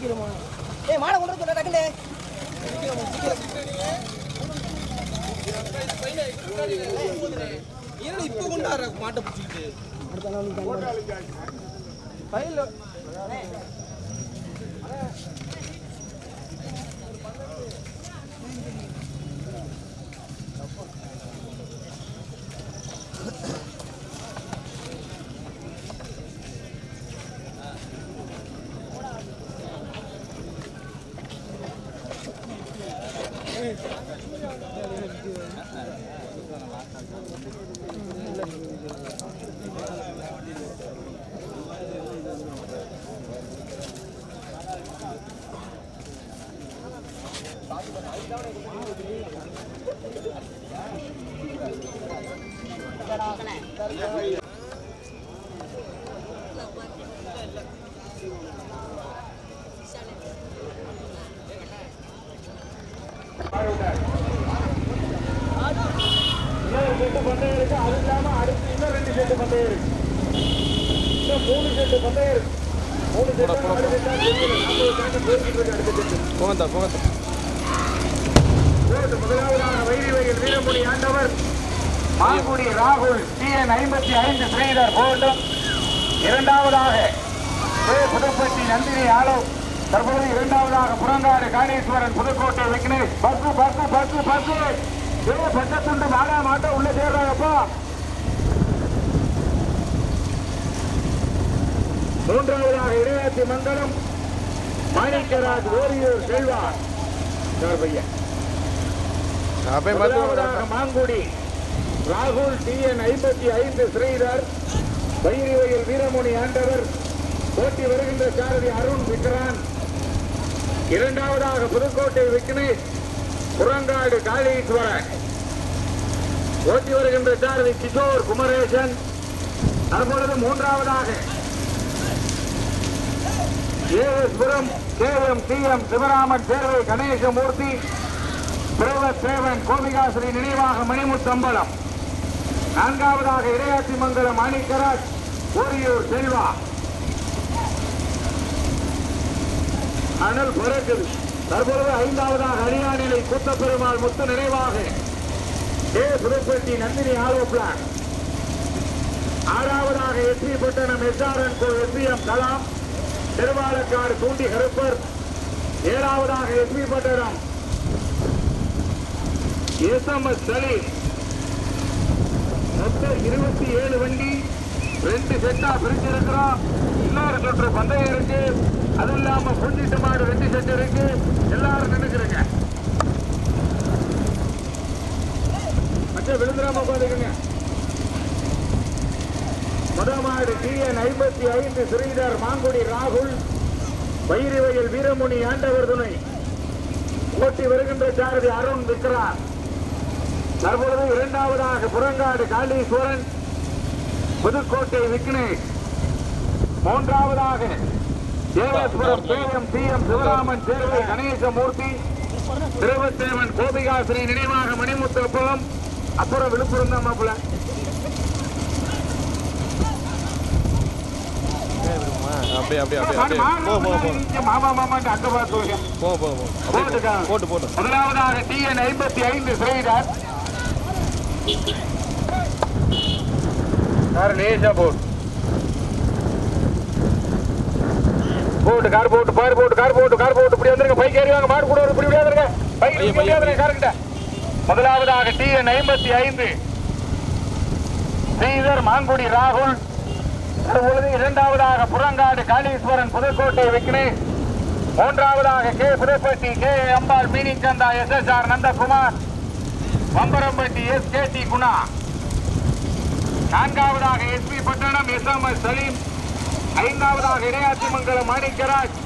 சீக்கிரமா ஏய் மாடை கொண்டு வர டக்குனே இப்ப கொண்டாடுற மாட்டை பிடிச்சிக்கிட்டு. பையில Thank you. போகந்தா போகந்தா போட்டு முதலாவதான வைரி வயல் வீரமொழி ஆண்டவர் மாங்குடி ராகுல் டிஎன் ஐம்பத்தி ஐந்து ஸ்ரீதர் போட்டும் இரண்டாவதாக கே. புதுப்பட்டி நந்தினி ஆலோ தற்போது இரண்டாவதாக புறங்காடு காணேஸ்வரன் புதுக்கோட்டை விக்னேஷ் பஸ் பஸ் பஸ் பஸ் ஏ பச்சத்துண்டு மாடா மாட்ட உள்ள சேர்றாங்கப்பா மூன்றாவதாக இடையாத்தி மங்கலம். மாணிக்கராஜ் ஓரியூர் செல்வா. யார் பையன். அப்பே முதலாவதாக மாங்குடி. ராகுல் டிஎன் ஐம்பத்தி ஐந்து ஸ்ரீதர். வைரிவயல் வீரமுனி ஆண்டவர். போட்டி வருகின்ற சாரதி அருண் விக்ரான் இரண்டாவதாக புதுக்கோட்டை விக்னேஷ். புறங்காடு காளீஸ்வரன். போட்டி வருகின்ற சாரதி கிஷோர் குமரேசன். தற்பொழுது மூன்றாவதாக ஏஎஸ்புரம் கேஎம் டிஎம் சிவராமன் சேர்வை கணேசமூர்த்தி பிரேவத் சேவன் கோபிகாசிரி நினைவாக மணிமுத்தம்பலம். நான்காவதாக இடையாட்சி மங்கலம் மாணிக்கராஜ் ஓரியூர் செல்வா. அனல் பிறக்குது தற்பொழுது ஐந்தாவதாக அரியாநிலை கூத்தப்பெருமாள் முத்து நினைவாக. ஏ புதுப்பட்டி நந்தினி ஆலோ பிளான். ஆறாவதாக எஸ்பி பட்டணம் எஸ்ஆர்என் கோ. எஸ்பிஎம் கலாம். திருவாலக்காடு தூண்டி கருப்பர். ஏழாவதாக எஸ்பி பட்டணம். எஸ் சலீம் மொத்தம் இருபத்தி ஏழு வண்டி ரெண்டு செட்டா பிரிச்சிருக்கிறோம் இன்னொரு சுற்று பந்தயம் இருக்கு. அது இல்லாம புஞ்சிட்டு மாடு ரெண்டு செட் இருக்கு. எல்லாரும் நினைக்கிறேங்க மற்ற விழுந்துடாம உட்காந்துக்குங்க. முதல் மாடு டிஎன் ஐம்பத்தி ஐந்து ஸ்ரீதர் மாங்குடி ராகுல் வைரிவயல் வீரமுனி ஆண்டவர் துணை போட்டி வருகின்ற சாரதி அருண் விக்ரான் தற்பொழுது இரண்டாவதாக புறங்காடு காளீஸ்வரன் புதுக்கோட்டை விக்னேஷ். மூன்றாவதாக தேவேஸ்வரம் கேஎம் சிஎம் சிவராமன் சேர்வை கணேசமூர்த்தி திருவத்தேவன் கோபிகாசிரி நினைவாக மணிமுத்தப்பம் அப்புறம் விழுப்புரம் தான் மாப்பிள்ள. அப்படியே அப்படியே அப்படியே அப்படியே. போ போ போ. மாமா அங்க பார்த்து போ போ போ. போட்டு போட்டு முதலாவதாக டிஎன் ஐம்பத்தி ஐந்து ஸ்ரீதர். சார் லேசா போட். போட்டு கார் போட்டு பார் போட்டு கார் போட்டு கார் போட்டு இப்படி வந்துருங்க. பைக் ஏறி வாங்க. மாடு கூட இப்படி வந்துருங்க பைக் வந்துருங்க காருக்கிட்ட. முதலாவதாக டிஎன் ஐம்பத்தி ஐந்து. ஸ்ரீதர் மாங்குடி ராகுல் தற்பொழுது இரண்டாவதாக புறங்காடு காளீஸ்வரன் புதுக்கோட்டை விக்னேஷ் மூன்றாவதாக K. Pudupatti K. Ambal Meenichanda S. S. R. Nandakumar Vambarampatti S. K. D. Guna. நான்காவதாக S. P. Pattanam S. M. S. Saleem. ஐந்தாவதாக இடையாச்சிமங்கலம் மாணிக்கராஜ்.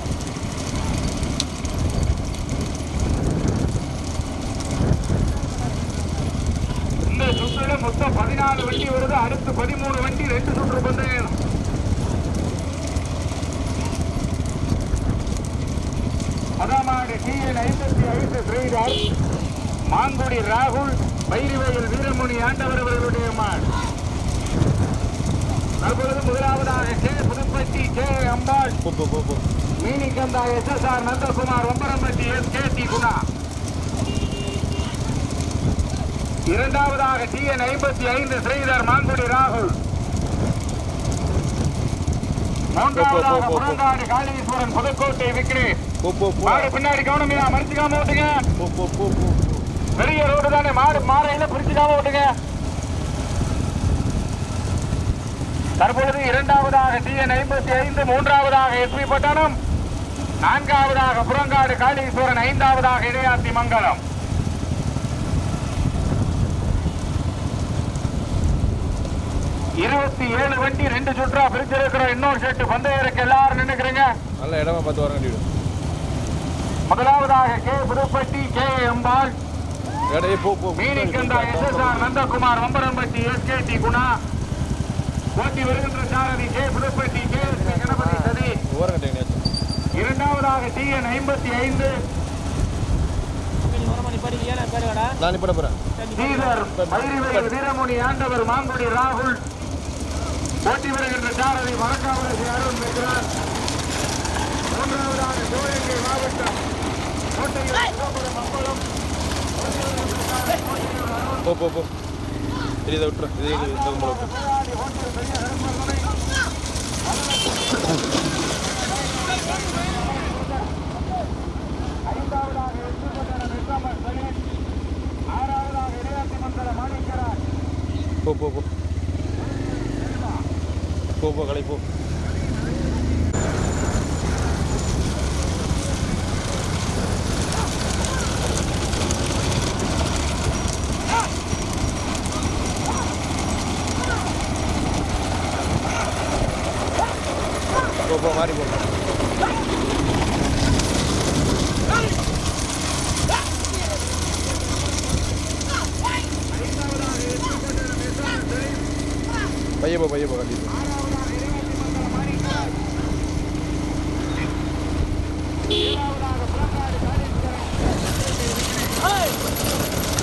இந்த சுற்றுல மொத்தம் பதினாலு வண்டி வருது. அடுத்து பதிமூணு வண்டி ரெண்டு சுற்று பந்தயம். மதமாடு டிஎன் ஐம்பத்தி ஐந்து ஸ்ரீரார் மாங்குடி ராகுல் வைரிவயல் வீரமுனி ஆண்டவர் அவர்களுடைய மாடு தற்பொழுது முதலாவதாக K. Pudupatti K. Ambal. Meenikkandha S. S. R. Nandakumar Ombarampatti S. K. D. Guna. இரண்டாவதாக டி என். ஐம்பத்தி ஐந்து ஸ்ரீதர் மாங்குடி ராகுல். மூன்றாவதாக. புறங்காடு காளீஸ்வரன் புதுக்கோட்டை விக்னேஷ் போ போ போ. மாடு பின்னாடி கவனமில்ல மறைச்சுக்காம ஓட்டுங்க. போ போ போ போ பெரிய ரோடு தானே மாடு மாறையில பிரிச்சுக்காம ஓட்டுங்க. தற்பொழுது இரண்டாவதாக டிஎன் ஐம்பத்தி ஐந்து மூன்றாவதாக எஸ்பி பட்டணம் நான்காவதாக புறங்காடு காளீஸ்வரன் ஐந்தாவதாக இடையாத்தி மங்கலம். இருபத்தி ஏழு வண்டி ரெண்டு சுற்றா பிரிச்சிருக்கிறோம் இன்னொரு செட்டு பந்தயருக்கு எல்லாரும் நின்னுக்கிறீங்க. நல்ல இடமா பார்த்து வர வேண்டியது முதலாவதாக K Pudupatti K Embal. Meenikkandha S S R Nandakumar Vambarampatti S K D Guna. ஓட்டி வருகின்ற சாரதி K Pudupatti K S P Ganapathi சதி. இரண்டாவதாக டி என் ஐம்பத்தி ஐந்து. வீரமுனி ஆண்டவர் மாங்குடி ராகுல். ஓட்டி வருகின்ற சாரதி மரக்காவரசி அருண் மித்ரான் மூன்றாவதாக சிவகங்கை மாவட்டம் கோட்டையில் சிதம்பரம் அம்பலம் போ போ போ. சரி இதை விட்டுரு இது இந்த கும்பலை போ போ போ. போ போ கலை போ போ மாறி போ பைய போ பைய போ கண்டிப்பா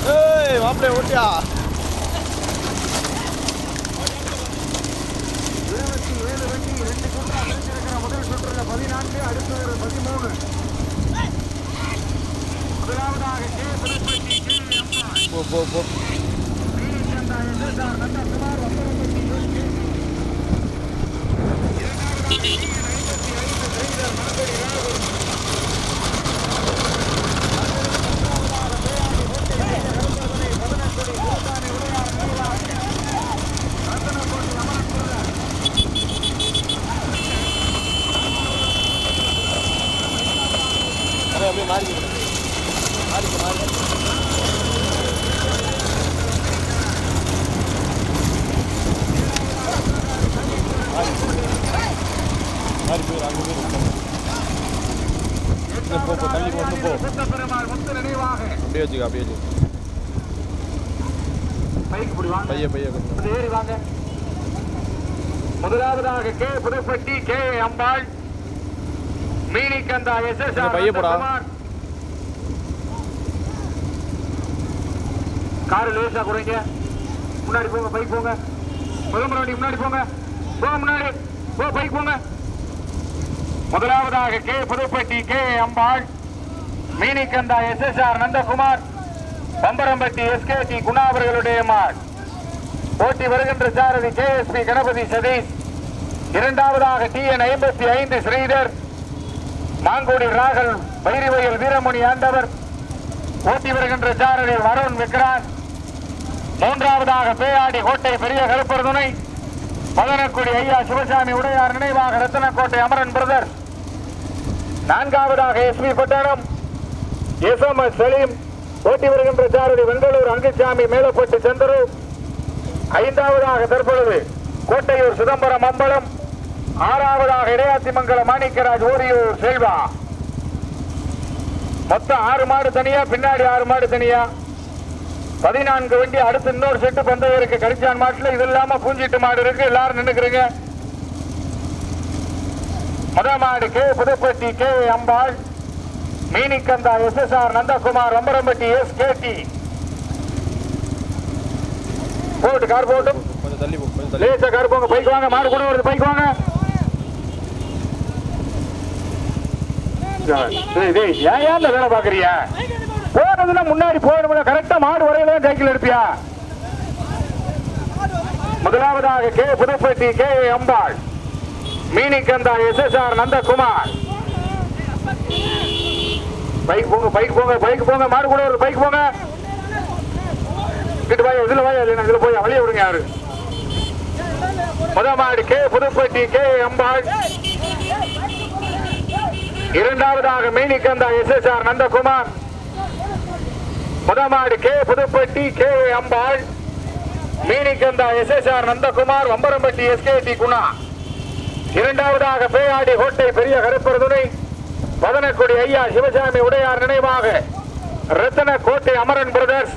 ஏய் மாப்பிள்ளை ஓட்டியா இருபத்தி ஏழு வண்டி ரெண்டு சுற்றா பிரிச்சிருக்கிற முதல் சுற்றுல பதினான்கு அடுத்தது பதிமூணு முதலாவதாக கே புதுப்பட்டி கே எம்ஆர் போ போ போ Meenichanda SSR Nandakumar Vambarampatti S K இரண்டாவதாக டி என் ஐம்பத்தி ஐந்து ஸ்ரீதர் மாங்குடி ராகுல் அப்படியே அப்படியே மாறி மாறிக்க மாறி மாறி போயிரு அங்கே போயிரு இன்னும் போ போ தள்ளி போ இன்னும் போ புத்தபெருமாள் முத்து நினைவாக அப்படியே வச்சுக்க அப்படியே வச்சுக்க பைக் இப்படி வாங்க பைய பைய கொஞ்சம் கொஞ்சம் ஏறி வாங்க முதலாவதாக K Pudupatti K Ambal. Meenikkandha S. S. போடா. காரு லேசா குறைங்க. முன்னாடி போங்க பைக் போங்க. முதல் முன்னாடி முன்னாடி போங்க. போங்க முன்னாடி. போ பைக் போங்க. முதலாவதாக K Pudupatti K Ambal. Meenikkandha S. S. R. Nandakumar. Bambarampatti SK D. Guna அவர்களுடைய மாள். போட்டி வருகின்ற சாரதி கேஎஸ்பி கணபதி சதீஷ். இரண்டாவதாக டி என் ஐம்பத்தி ஐந்து ஸ்ரீதர் மாங்கோடி ராகல் வைரிவயல் வீரமணி ஆண்டவர் ஓட்டி வருகின்ற சாரதி வருண் விக்ரான் மூன்றாவதாக பேயாடி கோட்டை பெரிய கருப்பர் துணை மதனக்குடி ஐயா சிவசாமி உடையார் நினைவாக ரத்தனக்கோட்டை அமரன் பிரதர். நான்காவதாக SP Pattanam S M S Saleem ஓட்டி வருகின்ற சாரதி வெங்கலூர் அங்குசாமி மேலப்பட்டு சந்தரு ஐந்தாவதாக தற்பொழுது கோட்டையூர் சிதம்பரம் அம்பலம் ஆறாவதாக இடையாத்திமங்கலம் மாணிக்கராஜ் ஓரியூர் செல்வா. மொத்தம் ஆறு மாடு தனியா பின்னாடி ஆறு மாடு தனியா. பதினான்கு வண்டி அடுத்து இன்னொரு செட்டு பந்தயம் இருக்கு கரிச்சான் மாட்டுல. இது இல்லாம பூஞ்சிட்டு மாடு இருக்கு. எல்லாரும் நின்னுக்கிறீங்க. முத மாடு K Pudupatti K Ambal. Meenikkandha S S R Nandakumar Rambarampatti S K D போட்டு கார் போட்டும் லேசா கார் போங்க. பைக் வாங்க. மாடு கூட வருது. பைக் வாங்க டேய், டேய், ஏன் ஏன் வேலை பாக்குறியா போனதுன்னா முன்னாடி போயிடும்ல கரெக்டா மாடு வரையில சைக்கிள் எடுப்பியா? முதலாவதாக K Pudupatti K Ambal. Meenikandha S S R Nandakumar. Bike போங்க பைக் போங்க பைக் போங்க. மாடு கூட ஒரு பைக் போங்க. கிட்ட வாய் இதுல வாய் இல்லைன்னா இதுல போய் வழிய விடுங்க யாரு? முத மாடு கே புதுப்பட்டி கே அம்பாள். இரண்டாவதாக Meenikandha S S R Nandakumar. முதமாடு K Pudupatti K Ambal. Meenikandha S S R Nandakumar Vambarampatti SK D Guna. இரண்டாவதாக பேயாடி கோட்டை பெரிய கருப்பருதுனை பதனக்குடி ஐயா சிவசாமி உடையார் நினைவாக. ரத்தன கோட்டை அமரன் பிரதர்ஸ்.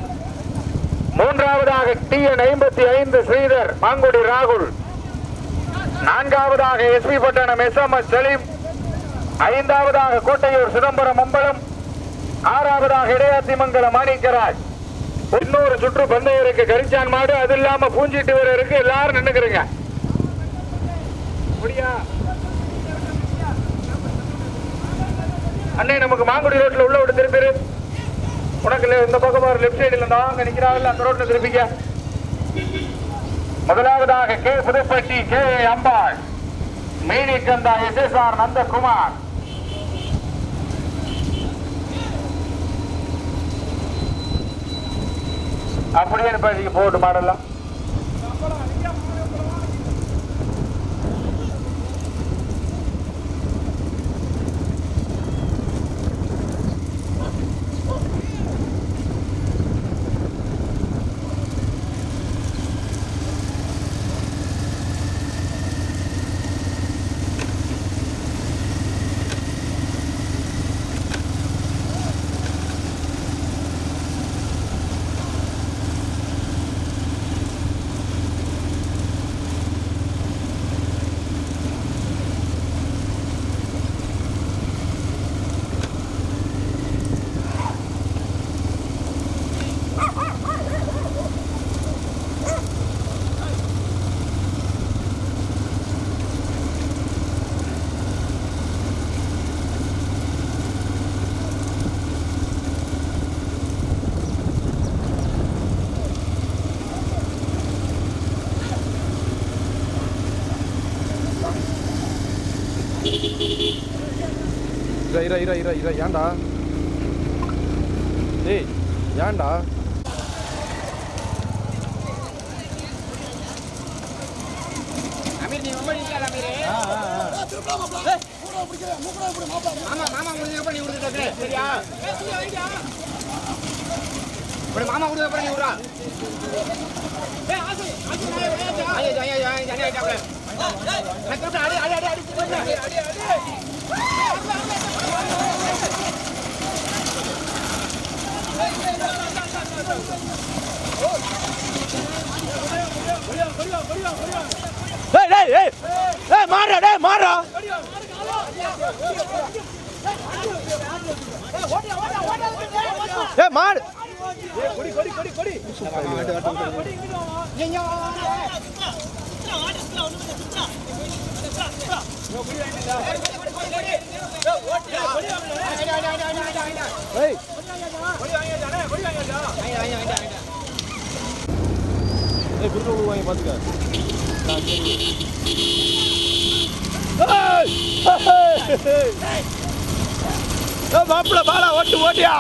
மூன்றாவதாக டி என் ஐம்பத்தி ஐந்து ஸ்ரீதர் மாங்குடி ராகுல். நான்காவதாக SP Pattanam S M S Salim. ஐந்தாவதாக கோட்டையூர் சிதம்பரம் அம்பலம். ஆறாவதாக இடையாத்திமங்கலம் மாணிக்கராஜ். இன்னொரு சுற்று பந்தயம் இருக்கு கரிச்சான் மாடு அது இல்லாம பூஞ்சிட்டு வர இருக்கு எல்லாரும் நின்னுக்கிறீங்க. முடியா? அண்ணே நமக்கு மாங்குடி ரோட்ல உள்ள விட்டு திருப்பிரு உனக்கு இந்த பக்கம் ஒரு லெஃப்ட் சைடுல இருந்தா அங்க நிக்கிறாங்கல்ல அந்த ரோட்ல திருப்பிக்க. முதலாவதாக K Pudupatti K Ambal. Meenikandha S S R Nandakumar. அப்படியே பேசிக்க போட்டு மாடலாம் இரா இரா இரா இரா இரா ஏன்டா டேய் ஏன்டா அமீர் நீ ரொம்ப நிக்காத அமீர் மாமா மாமா முடிஞ்ச அப்புறம் நீ விடுறது சரியா இப்படி மாமா கொடுத்த அப்புறம் நீ விடுறா ஐயோ ஐயோ ஐயோ ஜனி ஆயிட்டாப்ல அடி அடி அடி அடி அடி அடி டேய் டேய் டேய் டேய் மாறா டேய் மாறா டேய் மாறு ஏய் ஏய் குறுக்க விடுவாங்க பாத்துக்க மாப்பிள்ள பாலா ஓட்டு ஓட்டியா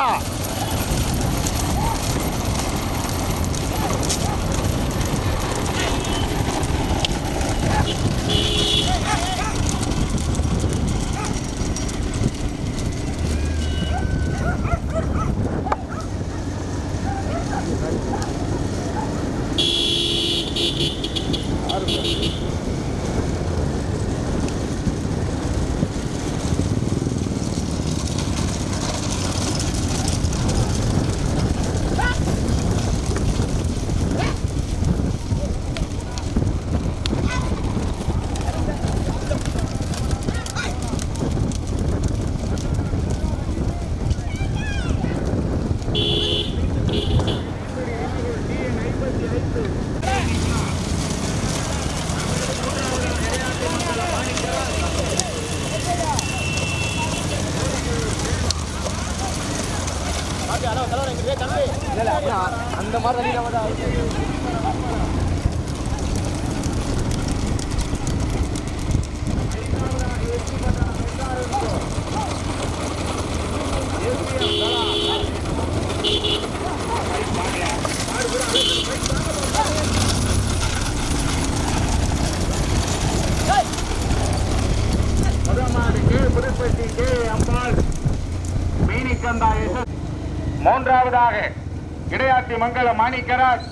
மாணிக்கராஜ்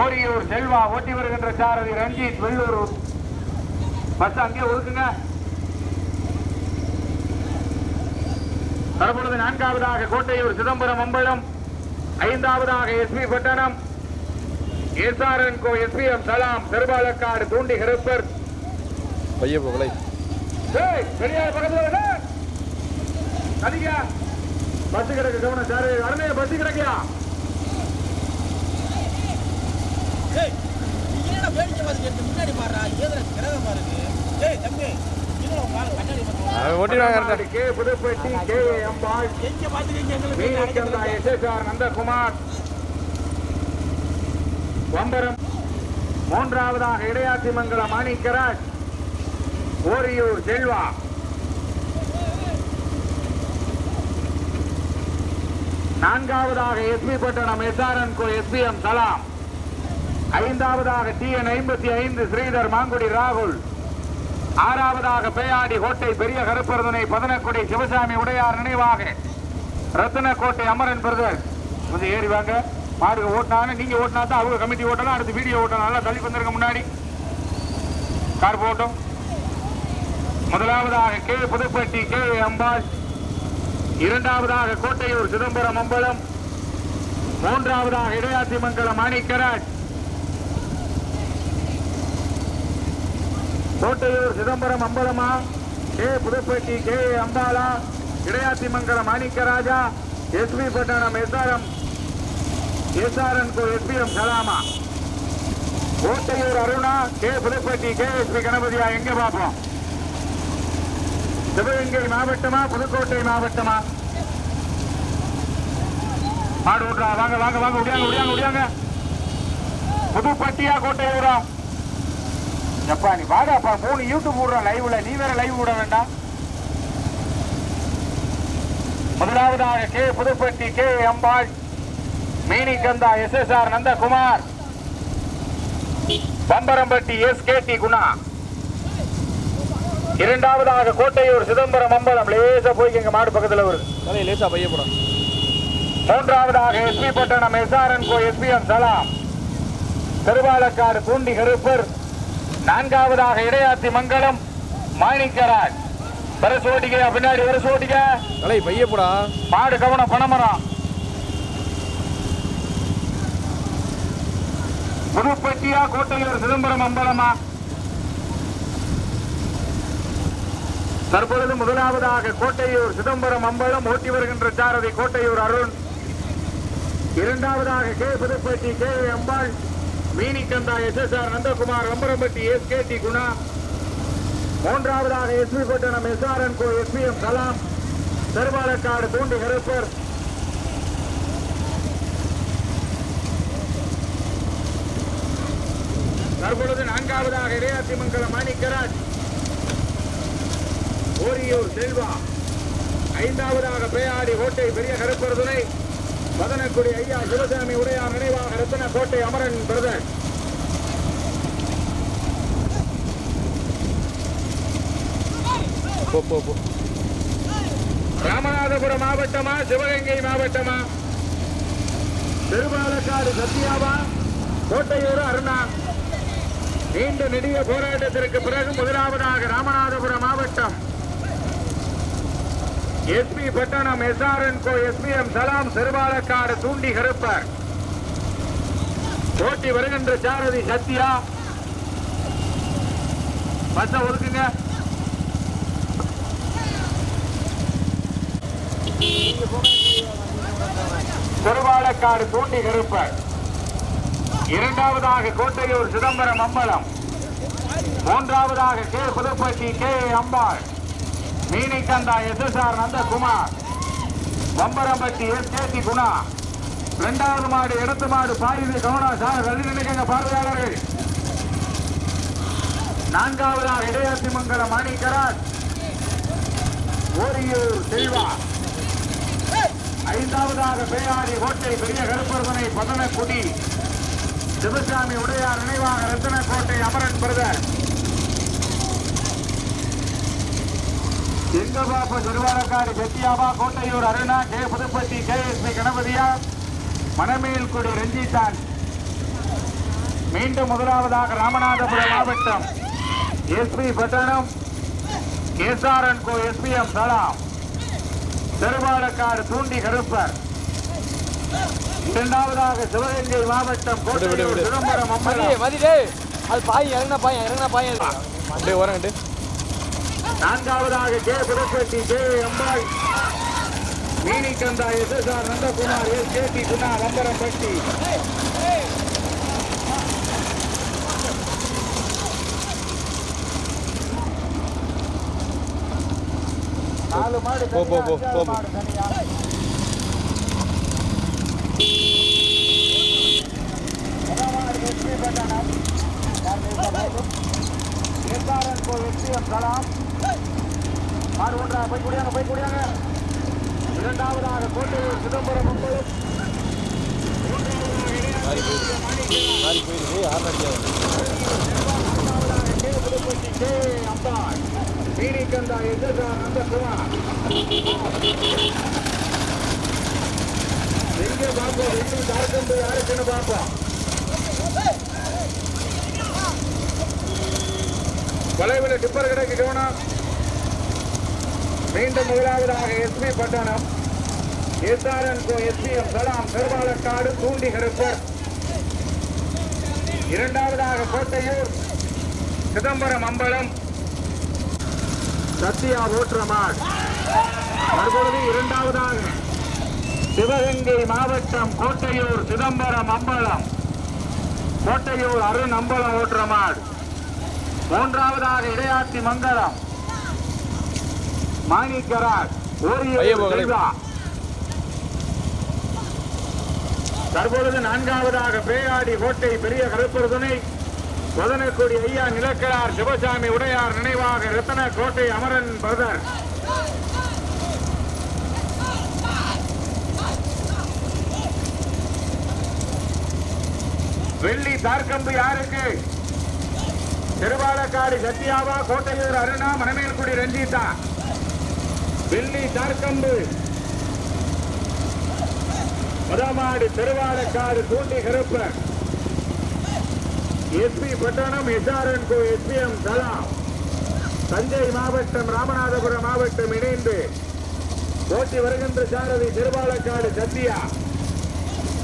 ஓரியூர் செல்வா ஓட்டி வருகின்ற சாரதி ரஞ்சித் வெள்ளூர் பஸ் அங்கே ஒதுக்குங்க. தற்பொழுது நான்காவதாக கோட்டையூர் சிதம்பரம் அம்பலம். ஐந்தாவதாக எஸ்பி பட்டணம். எஸ்ஆர்என் கோ எஸ்பிஎம் சலாம் பெருபாலக்காடு தூண்டி ஹெருப்பர். பைய டேய், பெரியார் பக்கத்துல பஸ் கிடக்கு கவனம் சாரு. அருமையா பஸ் கிடக்கியா? முன்னாடி பாடுறா. ஏதுல கிரகம் பாருங்க ஏய் தம்பி இன்னும் உங்க ஆளு கண்ணாடி பார்த்து அவன் ஓட்டிடுவாங்க கரெக்டா கே புதுப்பட்டி கே அம்பாள் எங்க பார்த்துருக்கீங்க எங்களுக்கு மீனக்கந்தா எஸ்எஸ்ஆர் நந்தகுமார் வம்பரம் மூன்றாவதாக இடையாத்தி மங்கலம் மாணிக்கராஜ் ஓரியூர் செல்வா நான்காவதாக எஸ்பி பட்டணம் எஸ்ஆர்என் கோ எஸ்பிஎம் சலாம். ஐந்தாவதாக டிஎன் ஐம்பத்தி ஐந்து ஸ்ரீதர் மாங்குடி ராகுல். ஆறாவதாக பேயாடி கோட்டை பெரிய கருப்பரதனை பதனக்குடி சிவசாமி உடையார் நினைவாக. ரத்தனக்கோட்டை அமரன் பிரதர். கொஞ்சம் ஏறி வாங்க. மாடுக ஓட்டினாங்க. நீங்க ஓட்டினா தான் அவங்க கமிட்டி ஓட்டலாம். அடுத்து வீடியோ ஓட்டலாம். நல்லா தள்ளி வந்திருக்க முன்னாடி. கார் போட்டோம். முதலாவதாக கே புதுப்பட்டி கே அம்பாள் இரண்டாவதாக கோட்டையூர் சிதம்பரம் அம்பலம். மூன்றாவதாக இடையாத்தி மங்கலம் மாணிக்கராஜ். கோட்டையூர் சிதம்பரம் அம்பலமா? கே. புதுப்பட்டி கே. அம்பாலா. இடையாத்தி மங்கலம் மாணிக்கராஜா எஸ்பி பட்டணம் எஸ்ஆர்எம். எஸ்ஆர்என் கோ எஸ்பிஎம் கலாமா. Kottaiyur Aruna. K. Pudupatti K. SP கணபதியா எங்க பார்ப்போம்? சிவகங்கை மாவட்டமா புதுக்கோட்டை மாவட்டமா? ஆடு விட்றா வாங்க வாங்க வாங்க முடியாங்க முடியாங்க முடியாங்க புதுப்பட்டியா கோட்டையூரா? எப்பா நீ வாடாப்பா மூணு யூடியூப் விடுற லைவ்ல நீ வேற லைவ் விட வேண்டாம். முதலாவதாக K Pudupatti K Ambal Meenikandha S S R Nandakumar. Bambarampatti S K D Guna. இரண்டாவதாக கோட்டையூர் சிதம்பரம் அம்பலம் லேசா போய் எங்க மாடு பக்கத்துல வருது. லேசா பைய போடும் மூன்றாவதாக எஸ்பி பட்டணம் எஸ்ஆர்என் கோ எஸ்பிஎம் சலாம். திருவாலக்காடு தூண்டி கருப்பர். நான்காவதாக இடையாத்தி மங்கலம் மாணிக்கராஜ். வரசோட்டிக்க பின்னாடி வரசோட்டிக்க தலை பைய போடா. மாடு கவனம் பணமரம். புதுப்பட்டியா கோட்டையூர் சிதம்பரம் அம்பலமா? தற்பொழுது முதலாவதாக கோட்டையூர் சிதம்பரம் அம்பலம் ஓட்டி வருகின்ற சாரதி கோட்டையூர் அருண். இரண்டாவதாக K. Pudupatti K. Ambal Meenikkantha S. S. R. Nandakumar Ambarampatti S. K. D. Guna. மூன்றாவதாக எஸ்பி பட்டணம் எஸ்ஆர்என் கோ. எஸ்பிஎம் கலாம். பெருமாளக்காடு தூண்டி கருப்பர் தற்பொழுது நான்காவதாக இடையாத்திமங்கலம் மாணிக்கராஜ். ஓரியூர் செல்வா. ஐந்தாவதாக பேயாடி கோட்டை பெரிய கருப்பர் துணை மதனக்குடி ஐயா சிவசாமி உடையார் நினைவாக ரத்தன கோட்டை அமரன் பிரதர். ராமநாதபுரம் மாவட்டமா சிவகங்கை மாவட்டமா? திருபாலக்காடு சத்யாவா? கோட்டையூர் அருணா? நீண்ட நெடிய போராட்டத்திற்கு பிறகு முதலாவதாக ராமநாதபுரம் மாவட்டம். எஸ்பி பட்டணம் எஸ்ஆர்என் கோ எஸ்பிஎம் சலாம் சிறுபாலக்காடு தூண்டி கருப்பர் போட்டி வருகின்ற சாரதி சத்யா. பஸ்ஸை ஒதுக்குங்க. திருவாலக்காடு தூண்டி கருப்பர் இரண்டாவதாக கோட்டையூர் சிதம்பரம் அம்பலம். மூன்றாவதாக K Pudupatti K Ambal. Meenikkandha S S R Nandakumar. Vambarampatti S KC Guna. இரண்டாவது மாடு இடத்து மாடு பாயுது கவனா சார் கல்வி நினைக்கிற பார்வையாளர்கள். நான்காவதாக இடையாத்தி மாணிக்கராஜ். ஓரியூர் செல்வா. ஐந்தாவதாக பேயாடி கோட்டை பெரிய கருப்பரசனை பதனக்குடி. சிவசாமி உடையார் நினைவாக ரத்தனக்கோட்டை அமரன் பிரதர். எங்கபாப்ப திருவாரக்காடு செட்டியாபா Kottaiyur Aruna K. Pudupatti K. S. P. கணபதியா Manamelkudi ரஞ்சித்தான். மீண்டும் முதலாவதாக ராமநாதபுரம் மாவட்டம். எஸ்பி பட்டணம் கேசாரன் கோ. எஸ்பிஎம் சலாம் திருவாரக்காடு தூண்டி கருப்பர். இரண்டாவதாக சிவகங்கை மாவட்டம் விடு, விடு, கோட்டையூர். சிதம்பரம் மதி அம்பலம். மதி டேய் அது பாய் இறங்கினா பாய் இறங்கினா பாய். அப்படியே வரங்கட்டு நான்காவதாக K Pudupatti K Ambal Meenikandha S S R Nandakumar S K D Guna மாடு போ, போ, வெற்றி பெற்றனர். யார் ஜெயித்தா மாடு ஒன்றா போய் குடியாங்க போய் குடியாங்க. இரண்டாவதாக கோட்டையூர் சிதம்பரம் ஆறு அம்பாள். மீனிகந்தா எஸ்எஸ்ஆர் நந்தகுமார். எங்கே பார்ப்போம் எங்கே தாழ்ந்து யாருக்குன்னு பார்ப்போம் தொலைவில் டிப்பர் கிடைக்கு கவனம். மீண்டும் முதலாவதாக எஸ்பி பட்டணம். எஸ்ஆர்என் எஸ்பிஎம் சலாம் பெருமாளக்காடு தூண்டி கருப்பர். இரண்டாவதாக கோட்டையூர் சிதம்பரம் அம்பலம். சத்யா ஓற்றமாட் தற்பொழுது இரண்டாவதாக சிவகங்கை மாவட்டம் கோட்டையூர் சிதம்பரம் அம்பலம். கோட்டையூர் அருண் அம்பலம் ஓற்றமாட் மூன்றாவதாக இடையாத்தி மங்கலம். மாணிக்கராஜ் தற்பொழுது நான்காவதாக பேயாடி கோட்டை பெரிய கருப்பர் துணை வதனக்குடி ஐயா நிலக்கரார் சிவசாமி உடையார் நினைவாக ரத்தன கோட்டை அமரன் பிரதர். வெள்ளி தார்கம்பு யாருக்கு? திருவாலக்காடு சத்யாவா கோட்டையூர் அருணா மணமேல்குடி ரஞ்சிதா வெள்ளி தார்கம்பு. மதமாடு திருவாலக்காடு தூண்டி கருப்ப. எஸ்பி பட்டணம் எஸ்ஆர்என் கோ எஸ்பிஎம் சலாம் தஞ்சை மாவட்டம் ராமநாதபுரம் மாவட்டம் இணைந்து போட்டி வருகின்ற சாரதி திருவாலக்காடு சத்யா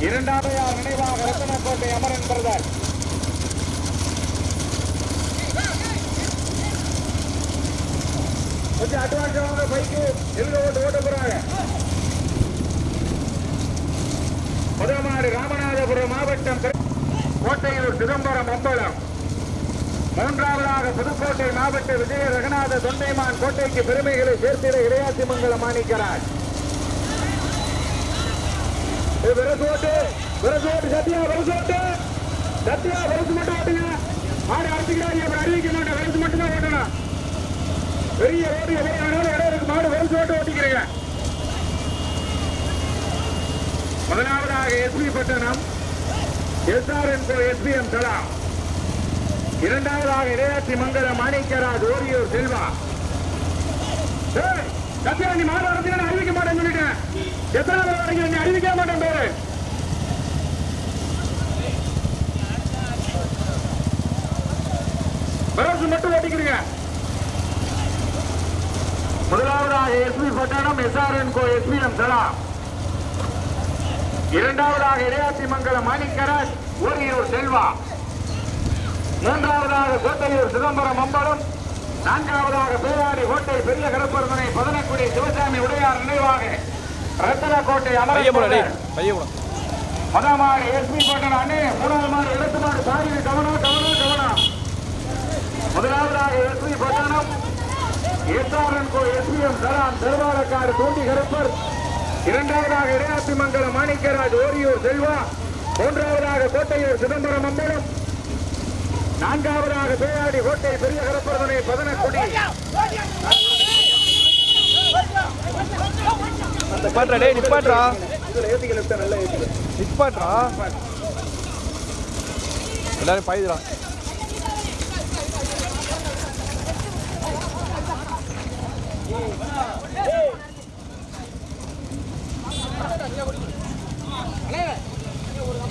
இரண்டாவது நினைவாக ரத்தனக்கோட்டை அமரன் பிரதர். கொஞ்சம் அட்வான்ஸ் வாங்க பைக்கு எங்க ஓட்டு ஓட்ட போறாங்க? முதமாடு ராமநாதபுரம் மாவட்டம் கோட்டையூர் சிதம்பரம் அம்பலம். மூன்றாவதாக புதுக்கோட்டை மாவட்ட விஜய ரகுநாத தொண்டைமான் கோட்டைக்கு பெருமைகளை சேர்த்திட இடையாசி மங்கலம் மாணிக்கிறார் விரசோட்டு விரசோட்டு சத்யா விரசோட்டு சத்யா விரசு மட்டும் ஓட்டுங்க. மாடு அரைச்சிக்கிறாங்க அறிவிக்க மாட்டேன். விரசு மட்டும் தான் ஓட்டணும். பெரிய ரோடு எவ்வளவு வேணாலும் இடம் இருக்கு. மாடு வரும் சோட்டு ஓட்டிக்கிறீங்க. முதலாவதாக எஸ்பி பட்டணம் எஸ்ஆர்என் எஸ்பிஎம் தலா. இரண்டாவதாக இடையாட்சி மங்கல மாணிக்கராஜ் ஓரியூர் செல்வா. ஏய், நீ மாடு வரதுக்கு நான் அறிவிக்க மாட்டேன்னு சொல்லிட்டேன். எத்தனை பேர் வரீங்க நீ அறிவிக்க மாட்டேன் பேரு. விரசு மட்டும் ஓட்டிக்கிறீங்க. முதலாவதாக எஸ்பி பட்டணம் எஸ்ஆர்என் கோ எஸ்பிஎம் தலாம் இரண்டாவதாக இடையாத்தி மங்கலம் மாணிக்கராஜ் ஓரியூர் செல்வா. மூன்றாவதாக கோட்டையூர் சிதம்பரம் அம்பலம். நான்காவதாக பேராடி கோட்டை பெரிய கடற்பரதனை பதனக்குடி சிவசாமி உடையார் நினைவாக. ரத்தன கோட்டை பைய போட டேய் அமர் பைய போட முதமாடு எஸ்பி பட்டன் அண்ணே மூணாவது மாடு எழுத்து மாடு சாரி கவனம் கவனம் கவனம். முதலாவதாக எஸ்பி பட்டணம் எஸ்ஆர்என் கோ எஸ்பிஎம் சலாம் திருவாரக்காடு தூண்டி கருப்பர். இரண்டாவதாக இடையாத்திமங்கலம் மாணிக்கராஜ் ஓரியூர் செல்வா. மூன்றாவதாக கோட்டையூர் சிதம்பரம் அம்பலம். நான்காவதாக பேயாடி கோட்டை பெரிய கரப்பரதனை பதனக்குடி. நிப்பாட்றா டேய் நிப்பாட்றா இதுல ஏத்திக்கல விட்டா நல்லா ஏத்திக்கல நிப்பாட்றா எல்லாரும் பாயுதுடா.